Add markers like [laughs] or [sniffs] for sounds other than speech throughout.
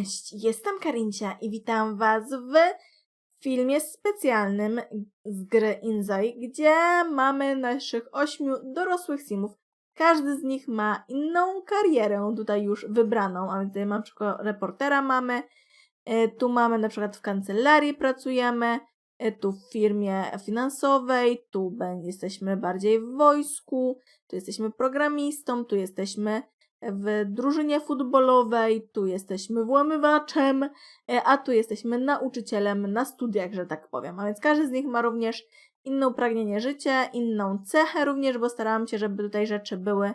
Cześć, jestem Karincia i witam Was w filmie specjalnym z gry Inzoi, gdzie mamy naszych ośmiu dorosłych simów. Każdy z nich ma inną karierę tutaj już wybraną, a więc tutaj na przykład reportera mamy, e, tu mamy na przykład w kancelarii pracujemy, e, tu w firmie finansowej, tu jesteśmy bardziej w wojsku, tu jesteśmy programistą, tu jesteśmy w drużynie futbolowej, tu jesteśmy włamywaczem, e, a tu jesteśmy nauczycielem na studiach, że tak powiem. A więc każdy z nich ma również inne pragnienie życia, inną cechę również, bo starałam się, żeby tutaj rzeczy były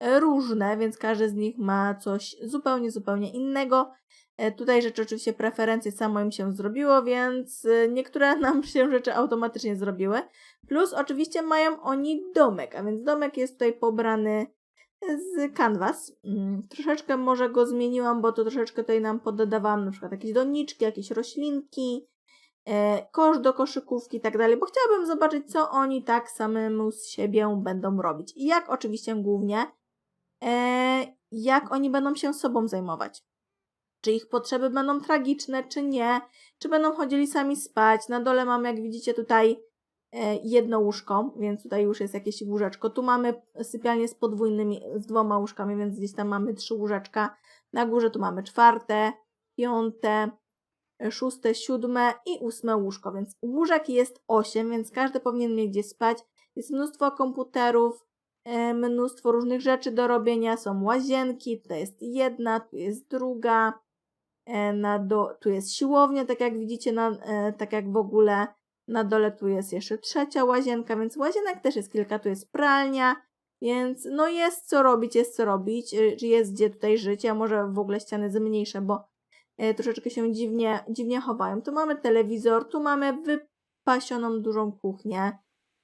e, różne, więc każdy z nich ma coś zupełnie, zupełnie innego. E, Tutaj rzeczy oczywiście preferencje samo im się zrobiło, więc niektóre [laughs] nam się rzeczy automatycznie zrobiły. Plus oczywiście mają oni domek, a więc domek jest tutaj pobrany z Canvas. Mm, Troszeczkę może go zmieniłam, bo to troszeczkę tutaj nam poddawałam na przykład jakieś doniczki, jakieś roślinki, e, kosz do koszykówki i tak dalej, bo chciałabym zobaczyć, co oni tak samemu z siebie będą robić. I jak oczywiście głównie, e, jak oni będą się sobą zajmować. Czy ich potrzeby będą tragiczne, czy nie, czy będą chodzili sami spać. Na dole mam, jak widzicie, tutaj jedno łóżko, więc tutaj już jest jakieś łóżeczko. Tu mamy sypialnię z podwójnymi, z dwoma łóżkami, więc gdzieś tam mamy trzy łóżeczka. Na górze tu mamy czwarte, piąte, e, szóste, siódme i ósme łóżko, więc łóżek jest osiem, więc każdy powinien mieć gdzie spać. Jest mnóstwo komputerów, e, mnóstwo różnych rzeczy do robienia, są łazienki, tutaj jest jedna, tu jest druga, e, na do, tu jest siłownia, tak jak widzicie, na, e, tak jak w ogóle na dole tu jest jeszcze trzecia łazienka, więc łazienek też jest kilka, tu jest pralnia, więc no jest co robić, jest co robić, y, jest gdzie tutaj żyć, a może w ogóle ściany zmniejszę, bo e, troszeczkę się dziwnie, dziwnie chowają. Tu mamy telewizor, tu mamy wypasioną dużą kuchnię,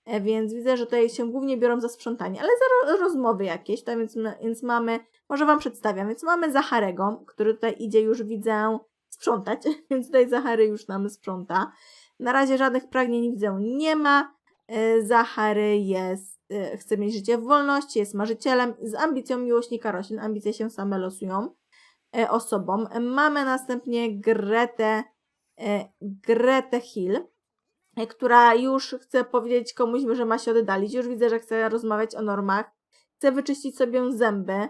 e, więc widzę, że tutaj się głównie biorą za sprzątanie, ale za ro- rozmowy jakieś, tak więc, więc mamy, może Wam przedstawiam, więc mamy Zacharego, który tutaj idzie już, widzę, sprzątać, [laughs] więc tutaj Zachary już nam sprząta. Na razie żadnych pragnień widzę nie ma. E, Zachary jest, e, chce mieć życie w wolności, jest marzycielem z ambicją miłośnika roślin. Ambicje się same losują e, osobom. Mamy następnie Gretę, Gretę Hill, która już chce powiedzieć komuś, że ma się oddalić. Już widzę, że chce rozmawiać o normach. Chce wyczyścić sobie zęby.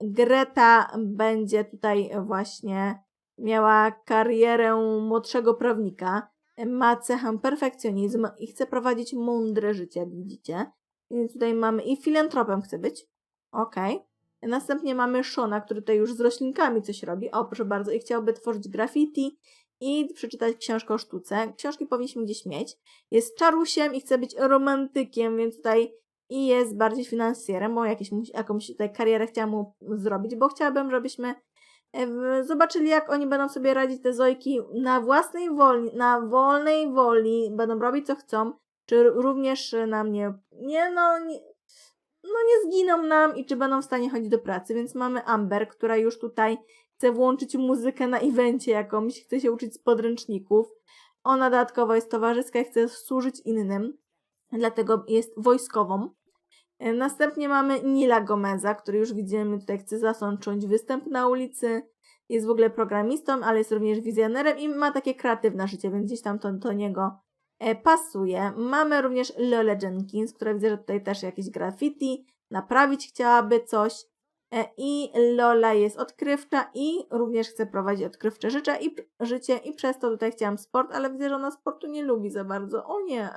Greta będzie tutaj właśnie miała karierę młodszego prawnika, ma cechę perfekcjonizm i chce prowadzić mądre życie, jak widzicie. Więc tutaj mamy i filantropem chce być. Okej. Następnie mamy Shona, który tutaj już z roślinkami coś robi. O, proszę bardzo, i chciałby tworzyć graffiti i przeczytać książkę o sztuce. Książki powinniśmy gdzieś mieć. Jest czarusiem i chce być romantykiem, więc tutaj i jest bardziej finansjerem, bo jakieś, jakąś tutaj karierę chciałam mu zrobić, bo chciałabym, żebyśmy zobaczyli, jak oni będą sobie radzić te zojki na własnej woli, na wolnej woli, będą robić co chcą, czy również nam nie, nie no, nie, no nie zginą nam i czy będą w stanie chodzić do pracy, więc mamy Amber, która już tutaj chce włączyć muzykę na evencie jakąś, chce się uczyć z podręczników. Ona dodatkowo jest towarzyska i chce służyć innym, dlatego jest wojskową. E, Następnie mamy Nila Gomeza, który już widzimy tutaj chce zasączyć występ na ulicy. Jest w ogóle programistą, ale jest również wizjonerem i ma takie kreatywne życie, więc gdzieś tam to do niego e, pasuje. Mamy również Lole Jenkins, która widzę, że tutaj też jakieś graffiti, naprawić chciałaby coś. E, I Lola jest odkrywcza i również chce prowadzić odkrywcze życie i, życie i przez to tutaj chciałam sport, ale widzę, że ona sportu nie lubi za bardzo. O nie!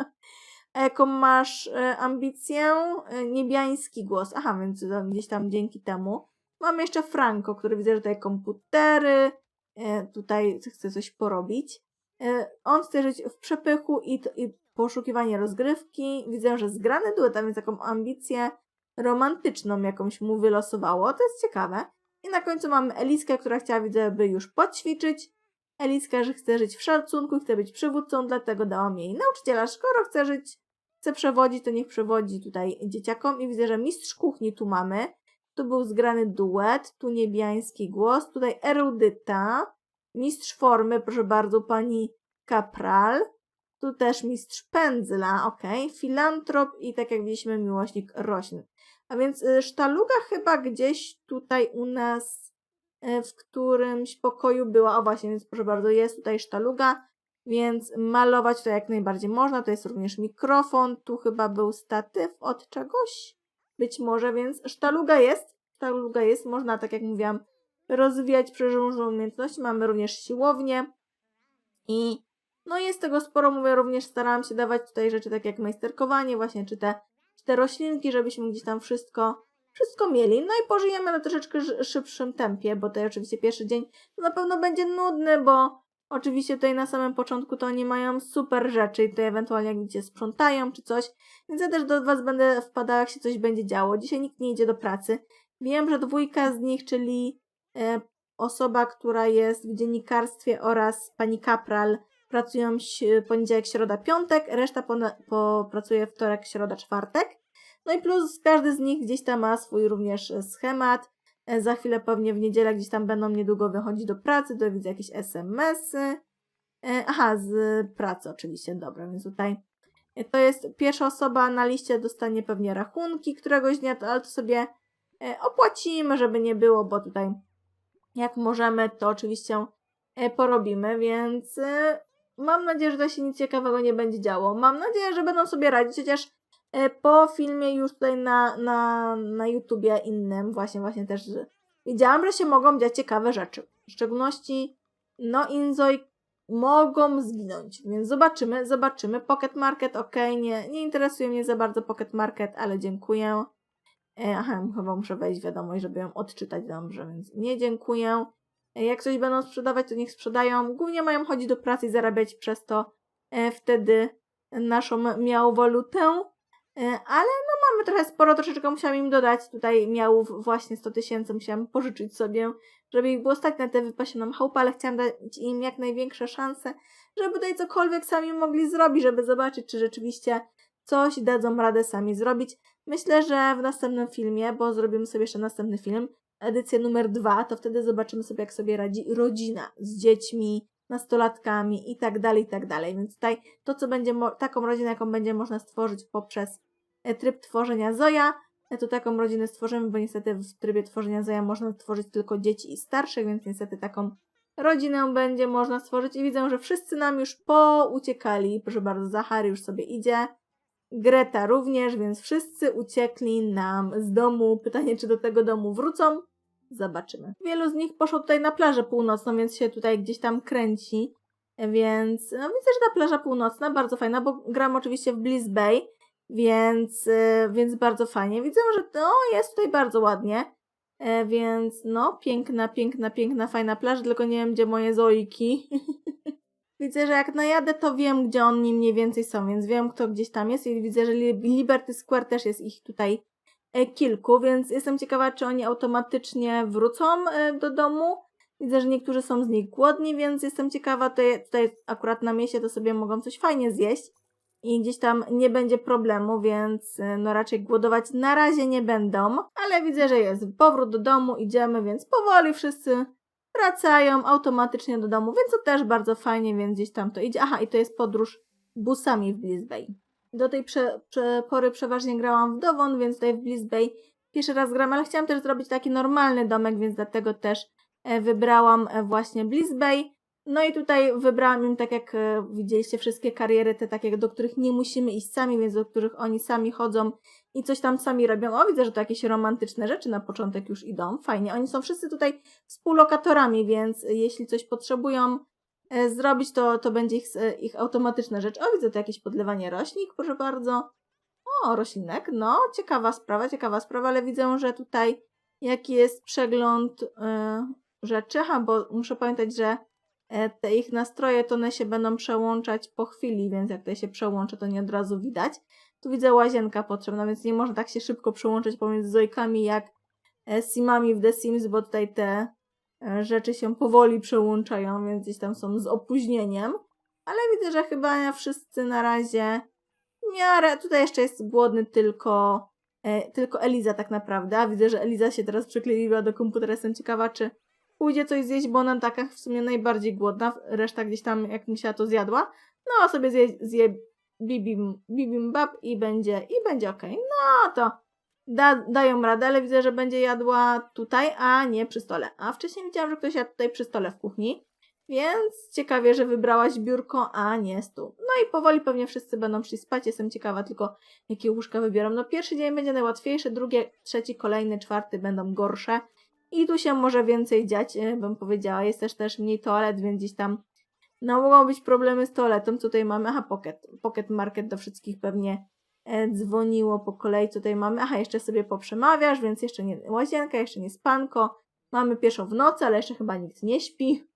Jaką masz e, ambicję? E, niebiański głos. Aha, więc to gdzieś tam dzięki temu. Mamy jeszcze Franco, który widzę, że tutaj komputery, e, tutaj chce coś porobić. E, on chce żyć w przepychu i, i poszukiwanie rozgrywki. Widzę, że zgrany duet, a więc taką ambicję romantyczną jakąś mu wylosowało. To jest ciekawe. I na końcu mamy Eliskę, która chciała, widzę, by już poćwiczyć. Eliska, że chce żyć w szacunku, chce być przywódcą, dlatego dałam jej nauczyciela. Skoro chce żyć, chce przewodzić, to niech przewodzi tutaj dzieciakom. I widzę, że mistrz kuchni tu mamy. Tu był zgrany duet, tu niebiański głos, tutaj erudyta, mistrz formy, proszę bardzo, pani kapral. Tu też mistrz pędzla, ok, filantrop i tak jak widzieliśmy, miłośnik roślin. A więc y, sztaluga chyba gdzieś tutaj u nas e, w którymś pokoju była, o właśnie, więc proszę bardzo, jest tutaj sztaluga, więc malować to jak najbardziej można. To jest również mikrofon, tu chyba był statyw od czegoś, być może, więc sztaluga jest, sztaluga jest, można, tak jak mówiłam, rozwijać przeróżne umiejętności. Mamy również siłownię i no jest tego sporo, mówię, również starałam się dawać tutaj rzeczy takie jak majsterkowanie, właśnie, czy te, czy te roślinki, żebyśmy gdzieś tam wszystko, wszystko mieli. No i pożyjemy na troszeczkę szy- szybszym tempie, bo to oczywiście pierwszy dzień na pewno będzie nudny, bo oczywiście tutaj na samym początku to oni mają super rzeczy i tutaj ewentualnie jak widzicie sprzątają czy coś, więc ja też do Was będę wpadała, jak się coś będzie działo. Dzisiaj nikt nie idzie do pracy. Wiem, że dwójka z nich, czyli e, osoba, która jest w dziennikarstwie oraz pani Kapral, pracują poniedziałek, środa, piątek, reszta pona- po, pracuje wtorek, środa, czwartek. No i plus każdy z nich gdzieś tam ma swój również e, schemat. E, Za chwilę pewnie w niedzielę gdzieś tam będą niedługo wychodzić do pracy, to widzę jakieś SMS-y. E, Aha, z pracy oczywiście, dobra, więc tutaj e, to jest pierwsza osoba na liście, dostanie pewnie rachunki któregoś dnia, ale to sobie opłacimy, żeby nie było, bo tutaj jak możemy, to oczywiście porobimy, więc mam nadzieję, że to się nic ciekawego nie będzie działo. Mam nadzieję, że będą sobie radzić, chociaż po filmie już tutaj na, na, na YouTubie innym właśnie, właśnie też widziałam, że się mogą dziać ciekawe rzeczy. W szczególności no Inzoi mogą zginąć, więc zobaczymy, zobaczymy. Pocket Market, ok, nie, nie interesuje mnie za bardzo Pocket Market, ale dziękuję. E, Aha, chyba muszę wejść wiadomość, żeby ją odczytać dobrze, więc nie dziękuję. E, Jak coś będą sprzedawać, to niech sprzedają. Głównie mają chodzić do pracy i zarabiać przez to e, wtedy naszą miał walutę. E, Ale no mamy trochę sporo, troszeczkę musiałam im dodać. Tutaj miałów właśnie 100 tysięcy musiałam pożyczyć sobie, żeby ich było stać na tę wypasioną chałupę, ale chciałam dać im jak największe szanse, żeby tutaj cokolwiek sami mogli zrobić, żeby zobaczyć, czy rzeczywiście coś dadzą radę sami zrobić. Myślę, że w następnym filmie, bo zrobimy sobie jeszcze następny film, edycję numer dwa, to wtedy zobaczymy sobie, jak sobie radzi rodzina z dziećmi, nastolatkami i tak dalej, i tak dalej. Więc tutaj to, co będzie, taką rodzinę, jaką będzie można stworzyć poprzez e, tryb tworzenia Zoja, e, to taką rodzinę stworzymy, bo niestety w trybie tworzenia Zoja można tworzyć tylko dzieci i starszych, więc niestety taką rodzinę będzie można stworzyć i widzę, że wszyscy nam już pouciekali. Proszę bardzo, Zachary już sobie idzie. Greta również, więc wszyscy uciekli nam z domu. Pytanie, czy do tego domu wrócą? Zobaczymy. Wielu z nich poszło tutaj na plażę północną, więc się tutaj gdzieś tam kręci. Więc no, widzę, że ta plaża północna bardzo fajna, bo gram oczywiście w Bliss Bay, więc, y, więc bardzo fajnie. Widzę, że to jest tutaj bardzo ładnie. E, Więc no, piękna, piękna, piękna, fajna plaża, tylko nie wiem, gdzie moje zoiki. [laughs] Widzę, że jak najadę, to wiem, gdzie oni mniej więcej są, więc wiem, kto gdzieś tam jest i widzę, że Li- Liberty Square też jest ich tutaj kilku, więc jestem ciekawa, czy oni automatycznie wrócą e, do domu. Widzę, że niektórzy są z nich głodni, więc jestem ciekawa, je- tutaj akurat na mieście to sobie mogą coś fajnie zjeść i gdzieś tam nie będzie problemu, więc e, no raczej głodować na razie nie będą, ale widzę, że jest powrót do domu, idziemy, więc powoli wszyscy wracają automatycznie do domu, więc to też bardzo fajnie, więc gdzieś tam to idzie. Aha, i to jest podróż busami w Bliss Bay. Do tej prze, prze, pory przeważnie grałam w Dowon, więc tutaj w Bliss Bay pierwszy raz gram, ale chciałam też zrobić taki normalny domek, więc dlatego też e, wybrałam e, właśnie Bliss Bay. No i tutaj wybrałam im, tak jak e, widzieliście, wszystkie kariery, te takie, do których nie musimy iść sami, więc do których oni sami chodzą i coś tam sami robią. O, widzę, że to jakieś romantyczne rzeczy na początek już idą. Fajnie. Oni są wszyscy tutaj współlokatorami, więc jeśli coś potrzebują zrobić, to, to będzie ich, e, ich automatyczna rzecz. O, widzę tu jakieś podlewanie roślin, proszę bardzo. O, roślinek. No, ciekawa sprawa, ciekawa sprawa, ale widzę, że tutaj jaki jest przegląd e, rzeczy. Aha, bo muszę pamiętać, że e, te ich nastroje, to one się będą przełączać po chwili, więc jak tutaj się przełączę, to nie od razu widać. Tu widzę łazienka potrzebna, więc nie można tak się szybko przełączać pomiędzy Zojkami jak e, Simami w The Sims, bo tutaj te e, rzeczy się powoli przełączają, więc gdzieś tam są z opóźnieniem. Ale widzę, że chyba wszyscy na razie w miarę. Tutaj jeszcze jest głodny tylko, e, tylko Eliza tak naprawdę. Widzę, że Eliza się teraz przykleiła do komputera. Jestem ciekawa, czy pójdzie coś zjeść, bo ona taka w sumie najbardziej głodna. Reszta gdzieś tam, jak musiała, to zjadła. No, a sobie zje, zje bibim, i będzie, i będzie okej. No to da, dają radę, ale widzę, że będzie jadła tutaj, a nie przy stole. A wcześniej widziałam, że ktoś jadł tutaj przy stole w kuchni, więc ciekawie, że wybrałaś biurko, a nie stół. No i powoli pewnie wszyscy będą szli spać. Jestem ciekawa tylko, jakie łóżka wybiorą. No pierwszy dzień będzie najłatwiejszy, drugi, trzeci, kolejny, czwarty będą gorsze. I tu się może więcej dziać, e, bym powiedziała. Jest też też mniej toalet, więc gdzieś tam no mogą być problemy z toaletą. Tutaj mamy, aha, pocket. Pocket market do wszystkich pewnie dzwoniło po kolei. Tutaj mamy, aha, jeszcze sobie poprzemawiasz, więc jeszcze nie łazienka, jeszcze nie spanko. Mamy pierwszą w nocy, ale jeszcze chyba nikt nie śpi.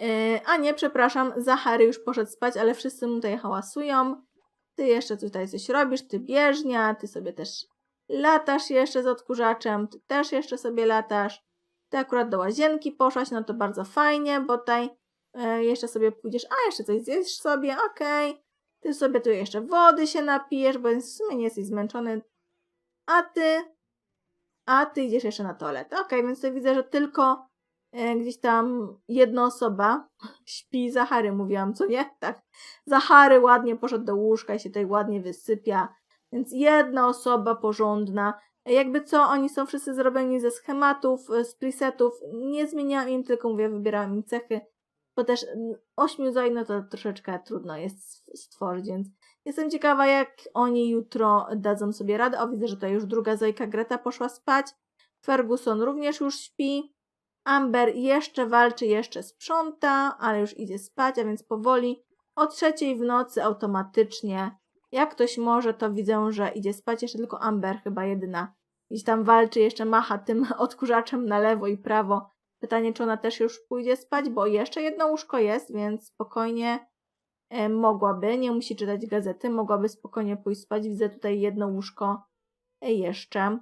E, a nie, przepraszam, Zachary już poszedł spać, ale wszyscy mu tutaj hałasują. Ty jeszcze tutaj coś robisz, ty bieżnia, ty sobie też latasz jeszcze z odkurzaczem, ty też jeszcze sobie latasz. Ty akurat do łazienki poszłaś, no to bardzo fajnie, bo tutaj e, jeszcze sobie pójdziesz, a jeszcze coś zjesz sobie, okej. Ty sobie tu jeszcze wody się napijesz, bo w sumie nie jesteś zmęczony. A ty, a ty idziesz jeszcze na toaletę. Okej, więc tutaj widzę, że tylko e, gdzieś tam jedna osoba [sniffs] śpi. Zachary mówiłam, co nie? [laughs] Tak. Zachary ładnie poszedł do łóżka i się tutaj ładnie wysypia. Więc jedna osoba porządna. Jakby co, oni są wszyscy zrobieni ze schematów, e, z presetów. Nie zmieniałam im, tylko mówię, wybierałam im cechy. Bo też mm, ośmiu zoj, no to troszeczkę trudno jest stworzyć, więc jestem ciekawa, jak oni jutro dadzą sobie radę. O, widzę, że to już druga zojka Greta poszła spać. Ferguson również już śpi. Amber jeszcze walczy, jeszcze sprząta, ale już idzie spać, a więc powoli o trzeciej w nocy automatycznie. Jak ktoś może, to widzę, że idzie spać. Jeszcze tylko Amber chyba jedyna. Gdzieś tam walczy, jeszcze macha tym [laughs] odkurzaczem na lewo i prawo. Pytanie, czy ona też już pójdzie spać, bo jeszcze jedno łóżko jest, więc spokojnie e, mogłaby, nie musi czytać gazety, mogłaby spokojnie pójść spać. Widzę tutaj jedno łóżko e, jeszcze.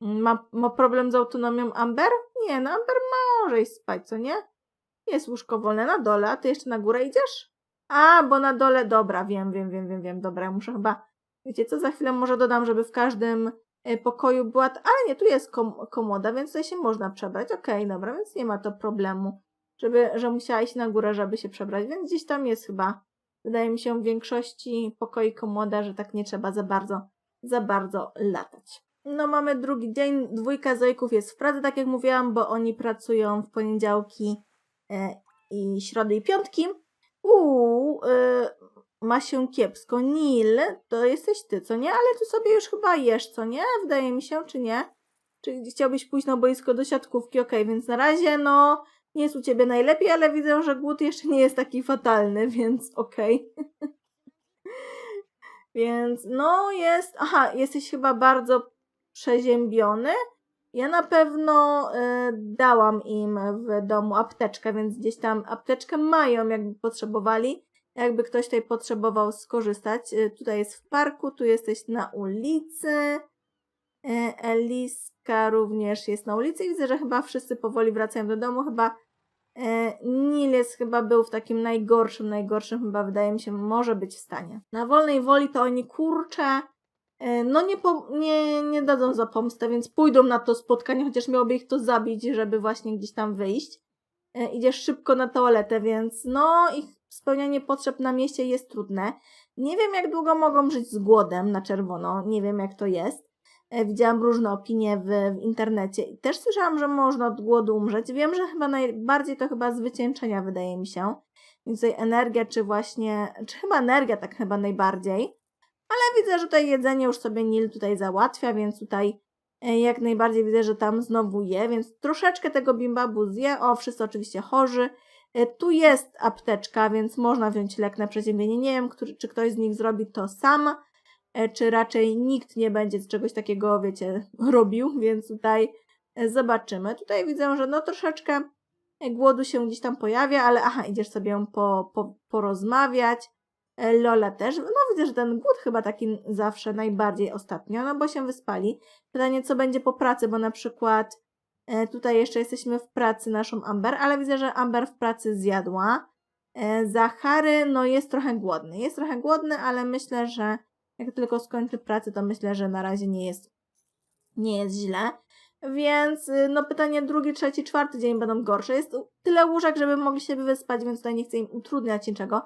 Ma, ma problem z autonomią Amber? Nie, no Amber może iść spać, co nie? Jest łóżko wolne na dole, a ty jeszcze na górę idziesz? A, bo na dole, dobra, wiem, wiem, wiem, wiem, wiem, dobra, muszę chyba, wiecie co, za chwilę może dodam, żeby w każdym pokoju była, ale nie, tu jest kom komoda, więc tutaj się można przebrać, okej, dobra, więc nie ma to problemu, żeby, że musiała iść na górę, żeby się przebrać, więc gdzieś tam jest chyba, wydaje mi się, w większości pokoi komoda, że tak nie trzeba za bardzo, za bardzo latać. No mamy drugi dzień, dwójka zojków jest w pracy, tak jak mówiłam, bo oni pracują w poniedziałki e, i środy i piątki. Uuu, e, ma się kiepsko. Nil, to jesteś ty, co nie? Ale ty sobie już chyba jesz, co nie? Wydaje mi się, czy nie? Czy chciałbyś pójść na boisko do siatkówki? Okej, więc na razie, no, nie jest u ciebie najlepiej, ale widzę, że głód jeszcze nie jest taki fatalny, [laughs] więc okej. [laughs] więc, no, jest. Aha, jesteś chyba bardzo przeziębiony. Ja na pewno y, dałam im w domu apteczkę, więc gdzieś tam apteczkę mają, jakby potrzebowali. Jakby ktoś tutaj potrzebował skorzystać. Y, tutaj jest w parku, tu jesteś na ulicy. Y, Eliska również jest na ulicy widzę, że chyba wszyscy powoli wracają do domu. Chyba y, Niles chyba był w takim najgorszym, najgorszym chyba wydaje mi się może być w stanie. Na wolnej woli to oni kurczę no nie, po, nie, nie dadzą za pomstę, więc pójdą na to spotkanie, chociaż miałoby ich to zabić, żeby właśnie gdzieś tam wyjść. Idziesz szybko na toaletę, więc no ich spełnianie potrzeb na mieście jest trudne. Nie wiem jak długo mogą żyć z głodem na czerwono, nie wiem jak to jest. E, widziałam różne opinie w, w internecie i też słyszałam, że można od głodu umrzeć. Wiem, że chyba najbardziej to chyba z wycieńczenia wydaje mi się. Więc tutaj energia, czy właśnie, czy chyba energia tak chyba najbardziej. Ale widzę, że tutaj jedzenie już sobie Nil tutaj załatwia, więc tutaj e, jak najbardziej widzę, że tam znowu je, więc troszeczkę tego bimbabu zje. O, wszyscy oczywiście chorzy. E, tu jest apteczka, więc można wziąć lek na przeziębienie. Nie wiem, który, czy ktoś z nich zrobi to sam, e, czy raczej nikt nie będzie z czegoś takiego, wiecie, [laughs] robił, więc tutaj zobaczymy. Tutaj widzę, że no troszeczkę głodu się gdzieś tam pojawia, ale aha, idziesz sobie po, po, porozmawiać. E, Lola też. No widzę, że ten głód chyba taki zawsze najbardziej ostatnio, no bo się wyspali. Pytanie, co będzie po pracy, bo na przykład e, tutaj jeszcze jesteśmy w pracy naszą Amber, ale widzę, że Amber w pracy zjadła. E, Zachary, no jest trochę głodny. Jest trochę głodny, ale myślę, że jak tylko skończy pracę, to myślę, że na razie nie jest, nie jest źle. Więc y, no pytanie drugi, trzeci, czwarty dzień będą gorsze. Jest tyle łóżek, żeby mogli się wyspać, więc tutaj nie chcę im utrudniać niczego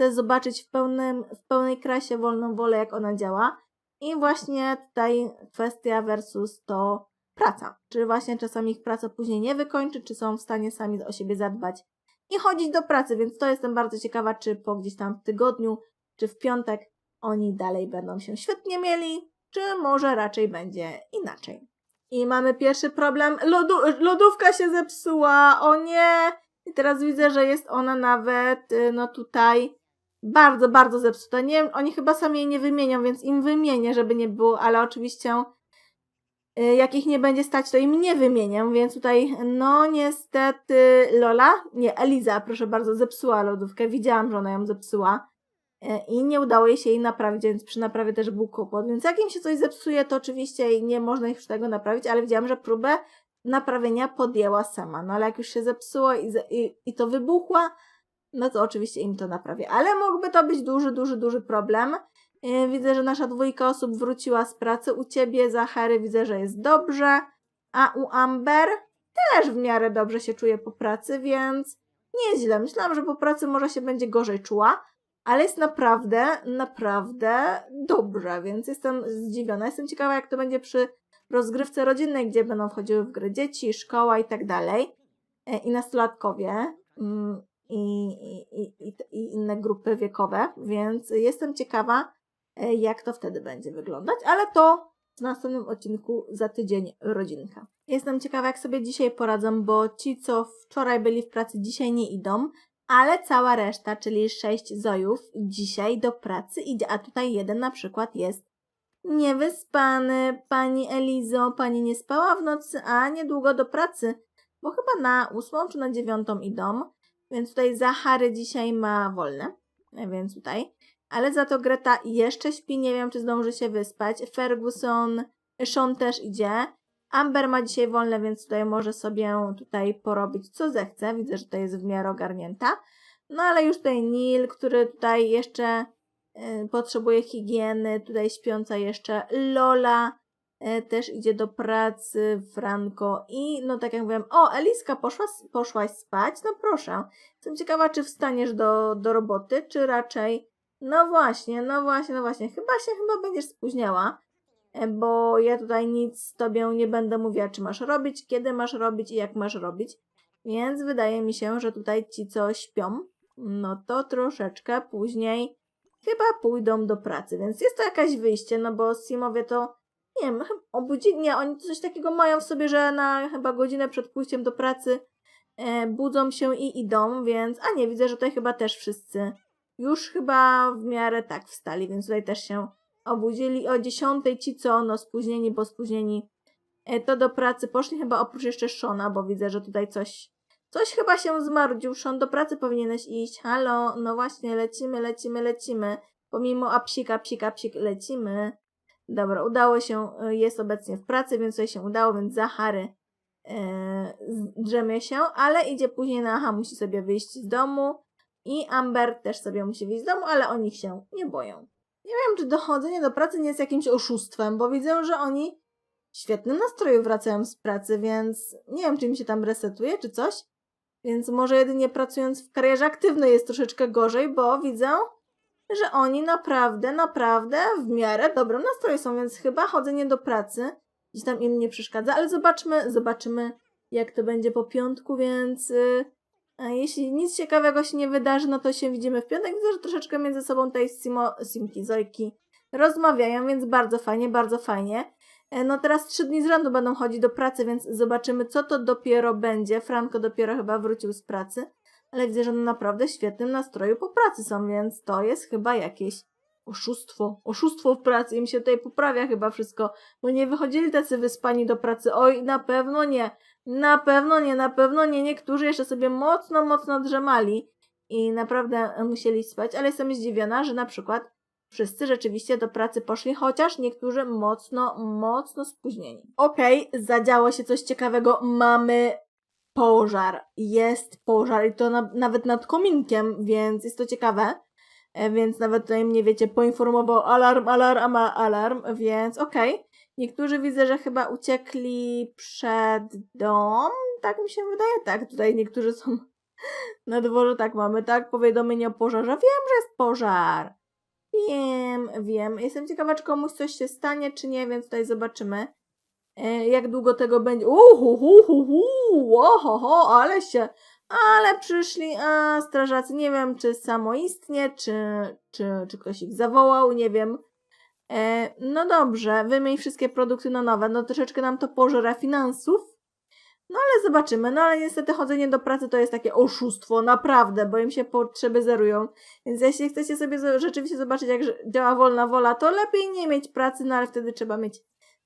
chcę zobaczyć w, pełnym, w pełnej krasie wolną wolę, jak ona działa. I właśnie tutaj kwestia versus to praca. Czy właśnie czasami ich praca później nie wykończy, czy są w stanie sami o siebie zadbać i chodzić do pracy, więc to jestem bardzo ciekawa, czy po gdzieś tam w tygodniu, czy w piątek oni dalej będą się świetnie mieli, czy może raczej będzie inaczej. I mamy pierwszy problem. Lodu lodówka się zepsuła. O nie! I teraz widzę, że jest ona nawet, y, no tutaj, bardzo, bardzo zepsuta. Nie wiem, oni chyba sami jej nie wymienią, więc im wymienię, żeby nie było, ale oczywiście y, jak ich nie będzie stać, to im nie wymienię, więc tutaj, no niestety, Lola, nie, Eliza, proszę bardzo, zepsuła lodówkę. Widziałam, że ona ją zepsuła e, i nie udało jej się jej naprawić, więc przy naprawie też był kłopot. Więc jak im się coś zepsuje, to oczywiście nie można ich już tego naprawić, ale widziałam, że próbę naprawienia podjęła sama. No ale jak już się zepsuło i, i, i to wybuchła, no to oczywiście im to naprawię. Ale mógłby to być duży, duży, duży problem. Yy, Widzę, że nasza dwójka osób wróciła z pracy u ciebie. Zachary widzę, że jest dobrze. A u Amber też w miarę dobrze się czuje po pracy, więc nieźle. Myślałam, że po pracy może się będzie gorzej czuła, ale jest naprawdę, naprawdę dobrze, więc jestem zdziwiona. Jestem ciekawa, jak to będzie przy rozgrywce rodzinnej, gdzie będą wchodziły w grę dzieci, szkoła i tak dalej, e, i nastolatkowie, mm, i, i, i, i- inne grupy wiekowe, więc jestem ciekawa, e, jak to wtedy będzie wyglądać, ale to w następnym odcinku za tydzień rodzinka. Jestem ciekawa, jak sobie dzisiaj poradzą, bo ci, co wczoraj byli w pracy, dzisiaj nie idą, ale cała reszta, czyli sześć zojów, dzisiaj do pracy idzie, a tutaj jeden na przykład jest Niewyspany, pani Elizo, pani nie spała w nocy, a niedługo do pracy, bo chyba na ósmą czy na dziewiątą idą, więc tutaj Zachary dzisiaj ma wolne, e, więc tutaj. Ale za to Greta jeszcze śpi, nie wiem czy zdąży się wyspać. Ferguson, Sean też idzie. Amber ma dzisiaj wolne, więc tutaj może sobie tutaj porobić co zechce. Widzę, że to jest w miarę ogarnięta. No ale już tutaj Neil, który tutaj jeszcze y, potrzebuje higieny, tutaj śpiąca jeszcze Lola y, też idzie do pracy, Franco i no tak jak mówiłem, o Eliska poszła, poszłaś spać, no proszę. Jestem ciekawa, czy wstaniesz do, do roboty, czy raczej, no właśnie, no właśnie, no właśnie, chyba się chyba będziesz spóźniała, e, bo ja tutaj nic tobie nie będę mówiła, czy masz robić, kiedy masz robić i jak masz robić, więc wydaje mi się, że tutaj ci, co śpią, no to troszeczkę później chyba pójdą do pracy, więc jest to jakaś wyjście, no bo Simowie to, nie wiem, obudzi, nie, oni coś takiego mają w sobie, że na chyba godzinę przed pójściem do pracy e, budzą się i idą, więc, a nie, widzę, że tutaj chyba też wszyscy już chyba w miarę tak wstali, więc tutaj też się obudzili o 10 ci co, no spóźnieni, bo spóźnieni, e, to do pracy poszli chyba oprócz jeszcze Szona, bo widzę, że tutaj coś Coś chyba się zmarudził. Szon, do pracy powinieneś iść. Halo, no właśnie, lecimy, lecimy, lecimy. Pomimo a psika, psika, psik, lecimy. Dobra, udało się, y, jest obecnie w pracy, więc coś się udało, więc Zachary yy, drzemie się, ale idzie później na aha, musi sobie wyjść z domu i Amber też sobie musi wyjść z domu, ale o nich się nie boją. Nie wiem, czy dochodzenie do pracy nie jest jakimś oszustwem, bo widzę, że oni w świetnym nastroju wracają z pracy, więc nie wiem, czy im się tam resetuje, czy coś. Więc może jedynie pracując w karierze aktywnej jest troszeczkę gorzej, bo widzę, że oni naprawdę, naprawdę w miarę dobrym nastroju są, więc chyba chodzenie do pracy gdzieś tam im nie przeszkadza, ale zobaczmy, zobaczymy jak to będzie po piątku, więc a jeśli nic ciekawego się nie wydarzy, no to się widzimy w piątek. Widzę, że troszeczkę między sobą tutaj Simo, Simki, Zojki rozmawiają, więc bardzo fajnie, bardzo fajnie. E, No teraz trzy dni z rzędu będą chodzić do pracy, więc zobaczymy, co to dopiero będzie. Franko dopiero chyba wrócił z pracy, ale widzę, że naprawdę w świetnym nastroju po pracy są, więc to jest chyba jakieś oszustwo. Oszustwo w pracy. Im się tutaj poprawia chyba wszystko, bo nie wychodzili tacy wyspani do pracy. Oj, na pewno nie. Na pewno nie, na pewno nie. Niektórzy jeszcze sobie mocno, mocno drzemali i naprawdę musieli spać, ale jestem zdziwiona, że na przykład Wszyscy rzeczywiście do pracy poszli, chociaż niektórzy mocno, mocno spóźnieni. Okej, zadziało się coś ciekawego. Mamy pożar. Jest pożar i to na, nawet nad kominkiem, więc jest to ciekawe. E, Więc nawet tutaj mnie, wiecie, poinformował alarm, alarm, a- alarm, więc okej. Niektórzy widzę, że chyba uciekli przed dom. Tak mi się wydaje, tak. Tutaj niektórzy są [laughs] na dworze, tak mamy, tak. Powiadomienie o pożarze. Wiem, że jest pożar. wiem, wiem. Jestem ciekawa, czy komuś coś się stanie, czy nie, więc tutaj zobaczymy. E, jak długo tego będzie. Uhuhuhuhu, ohoho, ale się, ale przyszli, a strażacy, nie wiem, czy samoistnie, czy, czy, czy ktoś ich zawołał, nie wiem. E, no dobrze, wymień wszystkie produkty na nowe, no troszeczkę nam to pożera finansów, no ale zobaczymy, no ale niestety chodzenie do pracy to jest takie oszustwo, naprawdę, bo im się potrzeby zerują, więc jeśli chcecie sobie rzeczywiście zobaczyć, jak działa wolna wola, to lepiej nie mieć pracy, no ale wtedy trzeba mieć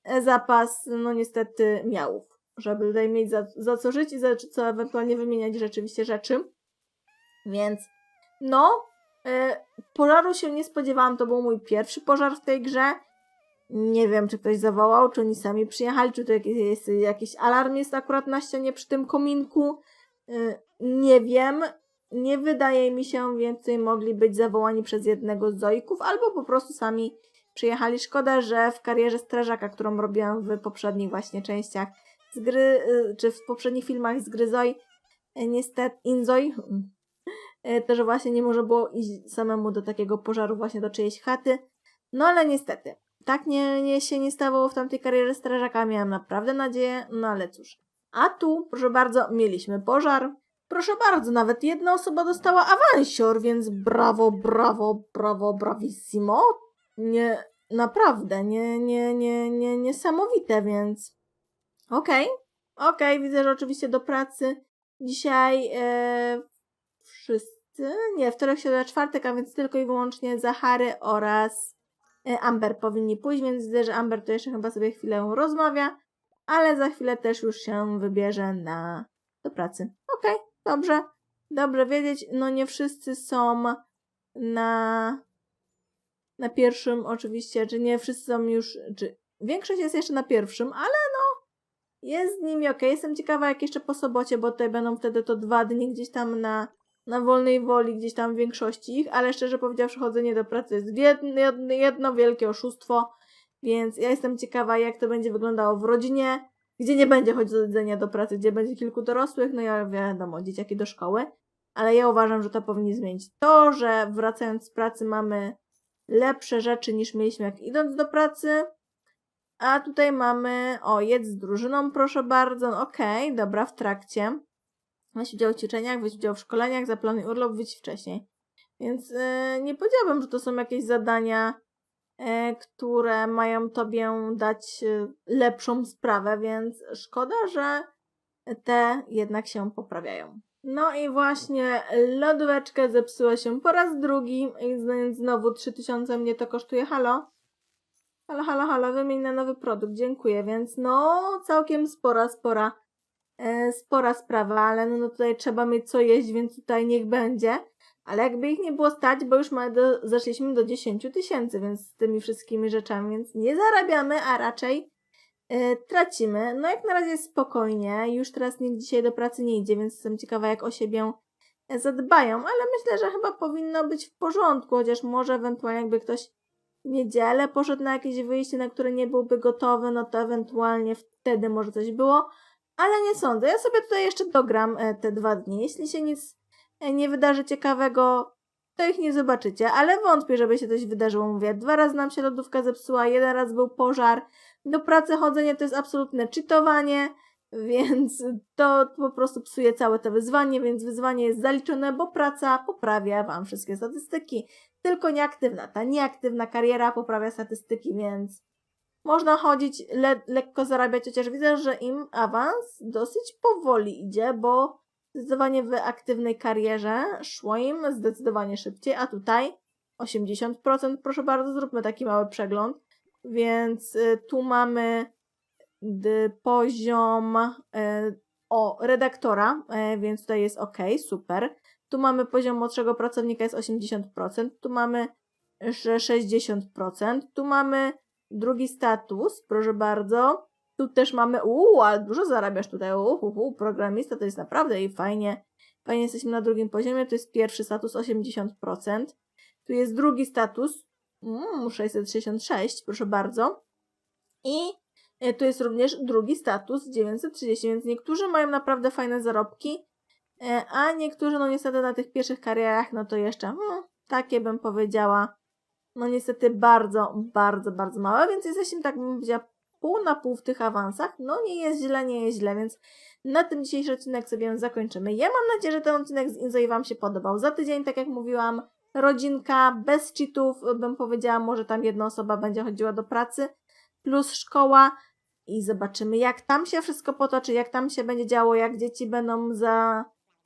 e, zapas, no niestety miałów, żeby tutaj mieć za, za co żyć i za co ewentualnie wymieniać rzeczywiście rzeczy, więc no, pożaru się nie spodziewałam, to był mój pierwszy pożar w tej grze, nie wiem, czy ktoś zawołał, czy oni sami przyjechali, czy to jakiś, jest, jakiś alarm jest akurat na ścianie przy tym kominku. Y, Nie wiem. Nie wydaje mi się, więcej mogli być zawołani przez jednego z zojków, albo po prostu sami przyjechali. Szkoda, że w karierze strażaka, którą robiłam w poprzednich właśnie częściach z gry, y, czy w poprzednich filmach z gry Zoi, niestety, Inzoi, y, to, że właśnie nie można było iść samemu do takiego pożaru właśnie do czyjejś chaty. No ale niestety, tak nie, nie się nie stało w tamtej karierze strażaka. Miałam naprawdę nadzieję, no ale cóż. A tu, proszę bardzo, mieliśmy pożar. Proszę bardzo, nawet jedna osoba dostała awansior, więc brawo, brawo, brawo, bravissimo. Nie, naprawdę, nie, nie, nie, nie, niesamowite, więc okej, okej, widzę, że oczywiście do pracy dzisiaj e, wszyscy, nie, wtorek, środa, czwartek, a więc tylko i wyłącznie Zachary oraz e, Amber powinni pójść, więc widzę, że Amber to jeszcze chyba sobie chwilę rozmawia, ale za chwilę też już się wybierze na do pracy. Okej, dobrze. Dobrze wiedzieć. No nie wszyscy są na na pierwszym oczywiście, czy nie wszyscy są już, czy większość jest jeszcze na pierwszym, ale no jest z nimi ok. Jestem ciekawa jak jeszcze po sobocie, bo tutaj będą wtedy to dwa dni gdzieś tam na na wolnej woli, gdzieś tam w większości ich, ale szczerze powiedziawszy chodzenie do pracy jest jedno, wielkie oszustwo, więc ja jestem ciekawa jak to będzie wyglądało w rodzinie, gdzie nie będzie chodzenia do pracy, gdzie będzie kilku dorosłych, no ja wiadomo, dzieciaki do szkoły, ale ja uważam, że to powinni zmienić. To, że wracając z pracy mamy lepsze rzeczy niż mieliśmy jak idąc do pracy, a tutaj mamy, o, jedz z drużyną, proszę bardzo, no, okej, dobra, w trakcie. Weź udział w ćwiczeniach, weź udział w szkoleniach, zaplanuj urlop, wyjdź wcześniej. Więc yy, nie powiedziałabym, że to są jakieś zadania, e, które mają tobie dać e, lepszą sprawę, więc szkoda, że te jednak się poprawiają. No i właśnie lodóweczka zepsuła się po raz drugi, z- znowu 3000 mnie to kosztuje, halo? Halo, halo, halo, wymień na nowy produkt, dziękuję, więc no całkiem spora, spora, e, spora sprawa, ale no, no tutaj trzeba mieć co jeść, więc tutaj niech będzie. Ale jakby ich nie było stać, bo już do, zeszliśmy do 10 tysięcy, więc z tymi wszystkimi rzeczami, więc nie zarabiamy, a raczej e, tracimy. No jak na razie jest spokojnie, już teraz nikt dzisiaj do pracy nie idzie, więc jestem ciekawa jak o siebie e, zadbają, ale myślę, że chyba powinno być w porządku, chociaż może ewentualnie jakby ktoś w niedzielę poszedł na jakieś wyjście, na które nie byłby gotowy, no to ewentualnie wtedy może coś było, ale nie sądzę. Ja sobie tutaj jeszcze dogram e, te dwa dni. Jeśli się nic e, nie wydarzy ciekawego, to ich nie zobaczycie, ale wątpię, żeby się coś wydarzyło. Mówię, dwa razy nam się lodówka zepsuła, jeden raz był pożar. Do pracy chodzenie to jest absolutne cheatowanie, [laughs] więc to po prostu psuje całe to wyzwanie, więc wyzwanie jest zaliczone, bo praca poprawia Wam wszystkie statystyki. Tylko nieaktywna. Ta nieaktywna kariera poprawia statystyki, więc można chodzić, le lekko zarabiać, chociaż widzę, że im awans dosyć powoli idzie, bo zdecydowanie w aktywnej karierze szło im zdecydowanie szybciej, a tutaj 80%, proszę bardzo, zróbmy taki mały przegląd. Więc y, tu mamy d, poziom y, o redaktora, y, więc tutaj jest ok, super. Tu mamy poziom młodszego pracownika jest 80%, tu mamy że 60%, tu mamy drugi status, proszę bardzo. Tu też mamy, uuu, ale dużo zarabiasz tutaj, uuu, programista to jest naprawdę i fajnie. Fajnie jesteśmy na drugim poziomie, to jest pierwszy status 80%. Tu jest drugi status, mm, 666, proszę bardzo. I e, tu jest również drugi status 930, więc niektórzy mają naprawdę fajne zarobki, e, a niektórzy, no niestety na tych pierwszych karierach, no to jeszcze hmm, takie bym powiedziała no niestety bardzo, bardzo, bardzo małe, więc jesteśmy tak bym powiedziała pół na pół w tych awansach. No nie jest źle, nie jest źle, więc na tym dzisiejszy odcinek sobie zakończymy. Ja mam nadzieję, że ten odcinek z Inzoi Wam się podobał. Za tydzień, tak jak mówiłam, rodzinka bez cheatów, bym powiedziała, może tam jedna osoba będzie chodziła do pracy, plus szkoła i zobaczymy, jak tam się wszystko potoczy, jak tam się będzie działo, jak dzieci będą za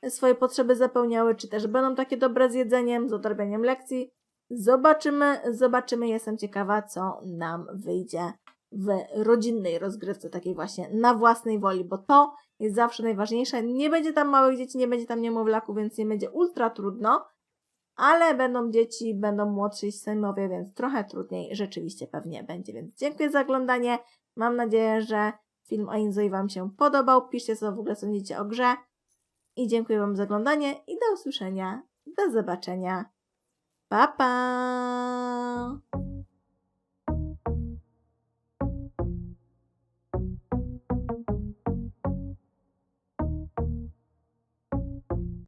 swoje potrzeby zapełniały, czy też będą takie dobre z jedzeniem, z odrabianiem lekcji. Zobaczymy, zobaczymy. Jestem ciekawa, co nam wyjdzie w rodzinnej rozgrywce, takiej właśnie na własnej woli, bo to jest zawsze najważniejsze. Nie będzie tam małych dzieci, nie będzie tam niemowlaków, więc nie będzie ultra trudno, ale będą dzieci, będą młodsi synowie, więc trochę trudniej rzeczywiście pewnie będzie. Więc dziękuję za oglądanie. Mam nadzieję, że film o Inzoi Wam się podobał. Piszcie co w ogóle sądzicie o grze. I dziękuję Wam za oglądanie i do usłyszenia. Do zobaczenia. 爸爸